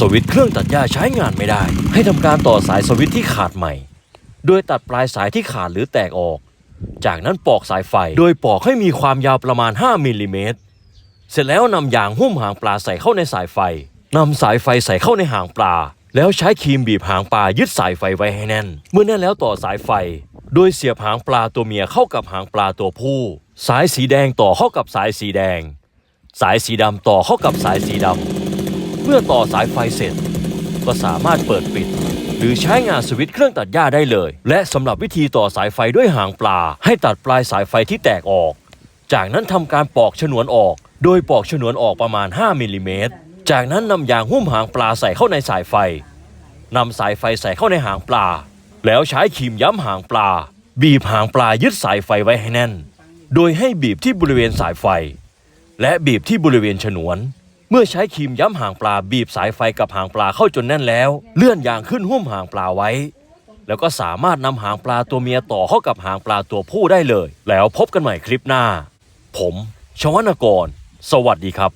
สวิตช์เครื่องตัดหญ้าใช้งานไม่ได้ ให้ทำการต่อสายสวิตช์ที่ขาดใหม่ โดยตัดปลายสายที่ขาดหรือแตกออก จากนั้นปอกสายไฟ โดยปอกให้มีความยาวประมาณ 5มิลลิเมตร เสร็จแล้วนำยางหุ้มหางปลาใส่เข้าในสายไฟนำสายไฟใส่เข้าในหางปลา แล้วใช้ครีมบีบหางปลายึดสายไฟไว้ให้แน่น เมื่อแน่นแล้วต่อสายไฟ โดยเสียบหางปลาตัวเมียเข้ากับหางปลาตัวผู้ สายสีแดงต่อเข้ากับสายสีแดง สายสีดำต่อเข้ากับสายสีดำ เมื่อต่อสายไฟเสร็จ ก็สามารถเปิดปิด หรือใช้งานสวิตช์เครื่องตัดหญ้าได้เลย และสำหรับวิธีต่อสายไฟด้วยหางปลา ให้ตัดปลายสายไฟที่แตกออก จากนั้นทำการปอกฉนวนออก โดยปอกฉนวนออกประมาณ 5มิลลิเมตรจากนั้นนำยางหุ้มหางปลาใส่เข้าในสายไฟนำสายไฟใส่เข้าในหางปลา แล้วใช้คีมย้ำหางปลา บีบหางปลายึดสายไฟไว้ให้แน่น โดยให้บีบที่บริเวณสายไฟ และบีบที่บริเวณฉนวน เมื่อใช้ครีมย้ำหางปลาบีบสายไฟกับหางปลาเข้าจนแน่นแล้ว เลื่อนยางขึ้นหุ้มหางปลาไว้ แล้วก็สามารถนำหางปลาตัวเมียต่อเข้ากับหางปลาตัวผู้ได้เลย แล้วพบกันใหม่คลิปหน้า ผม ชวนกร สวัสดีครับ